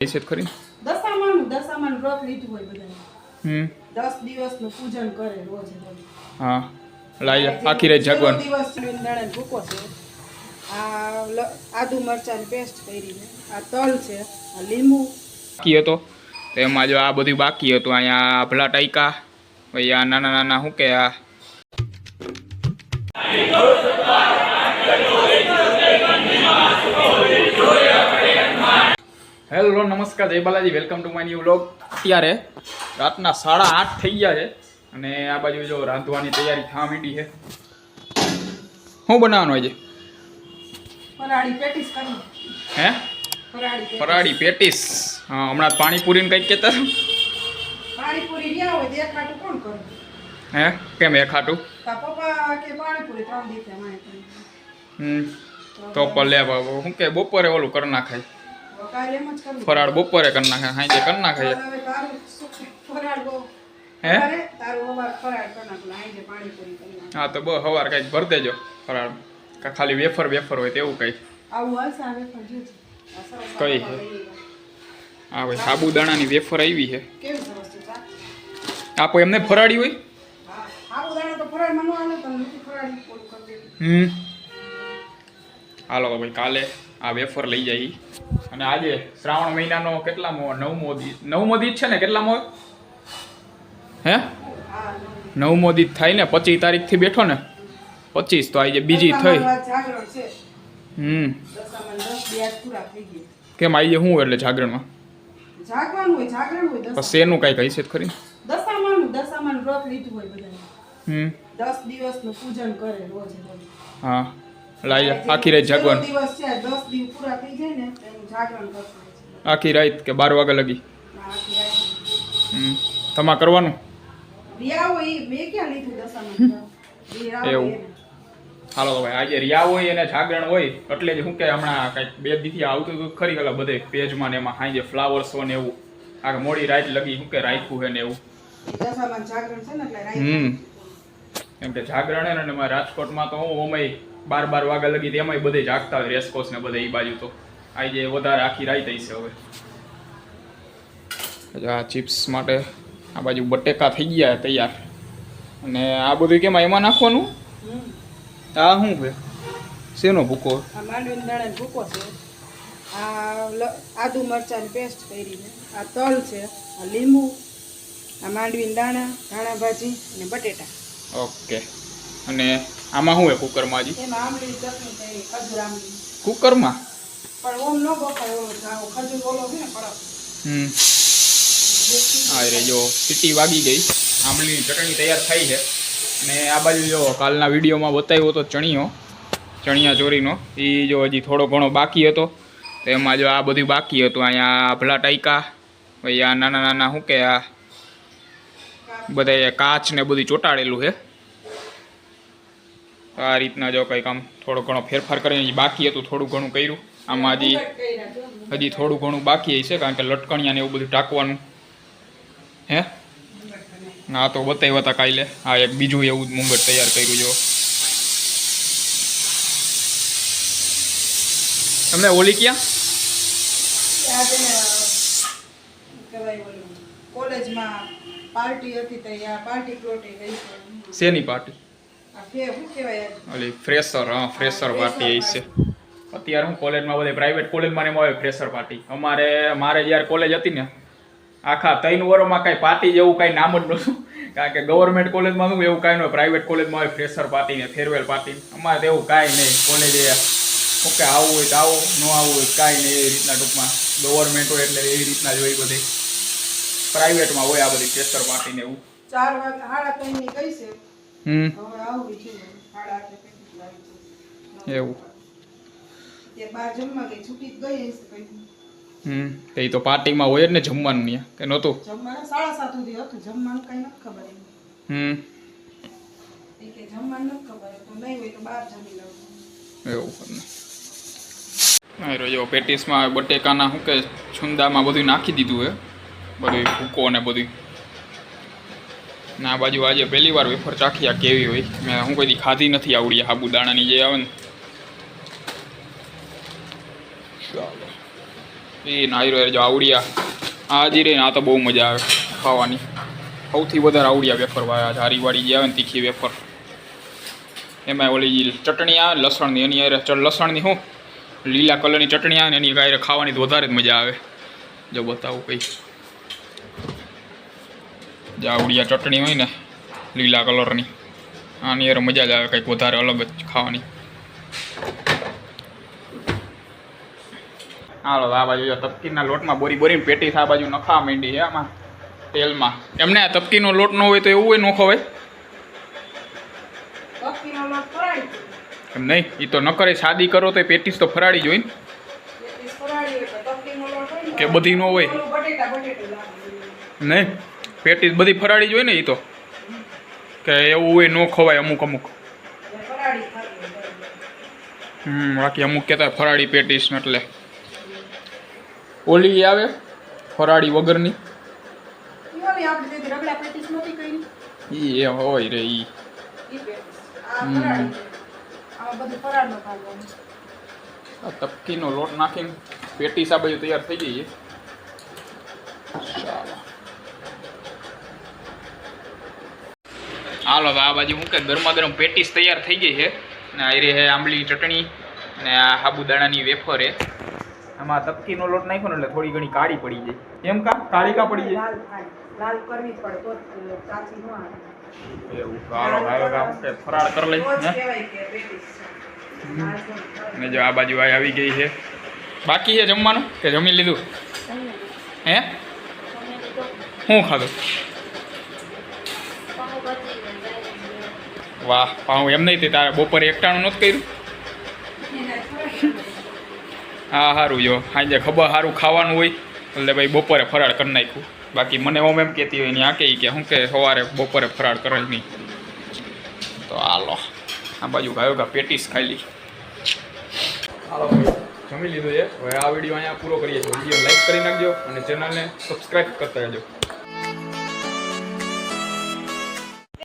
છે ખરી દશામાનું દશામાનું વ્રત લીધું હોય બધાને હમ. દસ દિવસનું પૂજન કરે રોજ રોજ. હા. લાઈ આખી રાત જાગવાનું. દિવસ દાણા ભૂકો છે આ આદુ મરચાંની પેસ્ટ કરી આ તલ છે આ લીંબુ. બાકી હતો. એમાં જો આ બધું બાકી હતું અહીંયા આભલા ટાઈકા પછી આ નાના નાના શું કે આ? હેલો નમસ્કાર જય Balaji welcome to my new vlog અત્યારે રાતના સાડા આઠ થઈ ગયા છે અને આ બાજુ જો રાંધવાની તૈયારી થવા માંડી છે. શું બનાવવાનું હોય છે કરી. હે? ફરાળી પેટીસ. હા હમણાં પાણીપુરીને કંઈક કહેતા પાણીપુરી રહ્યા હોય તો એક ખાટું કોણ કરે? હે? કેમ એ ખાટું? તા લે બાબુ. શું કે બપોરે ઓલું કરી નાખાય. ફરાળ બપોરે કરી નાખાય સાંજે કરી નાખે? હે? નાખું નાખું હા તો બહુ હવાર કંઈક ભર દેજો ફરાળ. કા ખાલી વેફર વેફર હોય તેવું જોજો કઈ? છે? હા ભાઈ સાબુદાણાની વેફર આવી છે? આપો એમને ફરાળી હોય? હમ. હાલો ભાઈ કાલે આ વેફર લઈ જાય અને આજે શ્રાવણ મહિનાનો કેટલામો? નવમો નવમો દી છે ને કેટલામો? હે? નવમો દી થાય ને પચીસ તારીખથી બેઠો ને. પચીસ તો આજે બીજી થઈ. હમ. કેમ આજે શું એટલે જાગરણમાં? જાગવાનું હોય જાગરણ હોય દશા એનું કાંઈક ખરી. દશામાનું દશામાનું વ્રત લીધું હોય બધાએ. હમ. દસ દિવસનું પૂજન કરે રોજ રોજ. હા. લાઈ આખી રાત જાગવાનું. દિવસ છે દસ દિવસ પૂરા થઈ જાય ને એનું જાગરણ કરશે. આખી રાત કે બાર વાગે લગી. હમ. તમા કરવાનું? રિયા હોય ઈ ક્યાં લીધું દશામાનું એવું. હાલો તો ભાઈ આજે રિયા હોય અને જાગરણ હોય એટલે જ શું કે હમણાં કંઈક બે દીથી આવતું હતું ખરી ગયેલા બધે પેજમાં ને એમાં હાંજે ફ્લાવર્સ હોય ને એવું. આ મોડી રાત લગી શું કે રાખ્યું છે ને એવું. જાગરણ છે ને એટલે રાત હમ. કેમ કે જાગરણ હે ને રાજકોટમાં તો હું ઓમય બાર બાર વાગ્યા લગી તેમાંય બધે જાગતા હોય રેસકોસ ને બધે એ બાજુ તો. આજે વધારે આખી રાઈ થઈ છે હવે. આ ચિપ્સ માટે આ બાજુ બટેકા થઈ ગયા તૈયાર. અને આ બધું કેમ એમાં નાખવાનું? આ શું છે? શેનો ભૂકો? આ માંડવીનો દાણાનો ભૂકો છે. આ આદુ મરચાંની પેસ્ટ કરીને આ તલ છે આ લીંબુ આ માંડવીના દાણા ધાણા ભાજી અને બટેટા. ઓકે. અને આમાં શું છે કુકરમાં હજી? કુકરમાં? હા રે જો સીટી વાગી ગઈ. આંબલીની ચટણી તૈયાર થઈ છે. અને આ બાજુ જો કાલના વિડીયોમાં બતાવ્યો હતો ચણિયો ચણિયા ચોરીનો. એ જો હજી થોડો ઘણો બાકી હતો. એમાં જો આ બધું બાકી હતું. અહીંયા આભલા ટાઈકા પછી આ નાના નાના શું કે આ બધા કાચ ને બધું ચોંટાડેલું છે. તો આ રીતના જો કંઈક આમ થોડો ઘણો ફેરફાર કરીને બાકી હતું થોડું ઘણું કર્યું. આમાં હજી. હજી થોડું ઘણું બાકી હશે કારણ કે લટકણિયા ને એવું બધું ટાંકવાનું. હે? ના તો બતાવ્યા હતા કાલે. હા એક બીજું એવું જ મુંગટ તૈયાર કર્યું જો. તમને ઓલી ક્યાં? છે કોલેજમાં પાર્ટી હતી પાર્ટી પ્લોટે શેની પાર્ટી? ઓલી ફ્રેશર હા ફ્રેશર પાર્ટી એ છે. અત્યારે હું કોલેજમાં બધે પ્રાઇવેટ કોલેજમાં એમાં હોય ફ્રેશર પાર્ટી. અમારે મારે જ્યારે કોલેજ હતી ને આખા ત્રણ વર્ષમાં કાંઈ પાર્ટી જેવું કાંઈ નામ જ નહોતું. કારણ કે ગવર્મેન્ટ કોલેજમાં શું એવું કાંઈ ન હોય પ્રાઇવેટ કોલેજમાં હોય ફ્રેશર પાર્ટી ને ફેરવેલ પાર્ટી અમારે તેવું કાંઈ નહીં. કોલેજે ઓકે આવવું હોય તો આવો ન આવવું હોય કાંઈ નહીં એવી રીતના ટૂંકમાં. ગવર્મેન્ટ હોય એટલે એવી રીતના જ હોય બધી. પ્રાઇવેટમાં હોય આ બધી ફ્રેશર પાર્ટી ને એવું. ચાર વાગે સાડા ત્રણની ગઈ છે? હમ. એવું. હમ એ તો પાર્ટીમાં હોય જ ને જમવાનું ત્યાં કે નહોતું? જમવાનું સાડા સાત સુધી હતું જમવાનું કઈ નથી ખબર હમ. કે જમવાનું નથી ખબર તો નહીં હોય તો બહાર જમી લઉં. એવું હા જો પેટીસમાં બટેકાના શું કે છુંદામાં બધું નાખી દીધું હે. બધું ભૂકો ને બધું. ના બાજુ આજે પહેલી વાર વેફર ચાખી આ કેવી હોય. મેં હું કોઈ ખાધી નથી આવડી સાબુદાણાની જે આવે ને. એ નાયરો યાર જો આવડિયા. આ હજી રહી આ તો બહુ મજા આવે ખાવાની. સૌથી વધારે આવડિયા વેફર વાળા ધારીવાળી જે આવે ને તીખી વેફર. એમાં ઓલી ચટણી આવે લસણની, એની ચ- લસણની શું લીલા કલરની ચટણી આવે ને એની હારે ખાવાની વધારે જ મજા આવે. જો બતાવું કંઈ. જે આવડિયા ચટણી હોય ને લીલા કલરની. આની હારે મજા જ આવે કંઈક વધારે અલગ જ ખાવાની. હાલો આ બાજુ તપકીના લોટમાં બોરી બોરીને પેટીસ આ બાજુ નખા માંડી છે આમાં તેલમાં. એમને આ તપકીનો લોટ ન હોય તો એવું હોય ન ખવાય. એમ નહીં એ તો ન કરે સાદી કરો તો પેટીસ તો ફરાળી જ હોય ને. પેટીસ ફરાળી હોય તો તપકીનો લોટ હોય ને કે બધી ન હોય? નહીં? પેટીસ બધી ફરાળી જ હોય ને એ તો. કે એવું હોય, ન ખવાય અમુક અમુક. હમ, બાકી અમુક કહેતા ફરાળી પેટીસ એટલે. ઓલી આવે, ફરાળી વગરની. એ હોય રે ઈ. તપકીનો લોટ નાખીને પેટીસ આ બધું તૈયાર થઈ ગઈ છે ચાલો હાલો આ બાજુ હું કે ગરમા ગરમ પેટીસ તૈયાર થઈ ગઈ છે. અને આ રે હે આંબલી ચટણી અને આ સાબુદાણાની વેફર છે આમાં તપકીનો લોટ નાખ્યો ને એટલે થોડી ઘણી કાળી પડી જાય એમ કા? કાળી કા પડી જાય લાલ કરવી પડે તો કાચી ન આવે. એવું હાલો હાલો હું કે ફરાળ કરી લઈ તો જ હે. આ બાજુ આવી ગઈ છે. બાકી છે જમવાનું? કે જમી લીધું? હે? શું ખાધું? વાહ પાઉં એમ નહીં તે તારે બપોરે એકટાણું નહોતું કર્યું? હા સારું જો, સાંજે ખબર સારું ખાવાનું હોય, એટલે ભાઈ બપોરે ફરાળ કરી નાખ્યું. બાકી મને ઓમ એમ કહેતી હોય ને આ કહે કે શું કે સવારે બપોરે ફરાળ કરે નહીં. તો હાલો, આ બાજુ ગાયો ગા પેટીસ ખાઈ હાલો જમી લીધું છે. હવે આ વીડિયો અહીંયા પૂરો કરીએ છીએ. વીડિયો લાઈક કરી નાખજો અને ચેનલને સબસ્ક્રાઈબ કરતા રહેજો.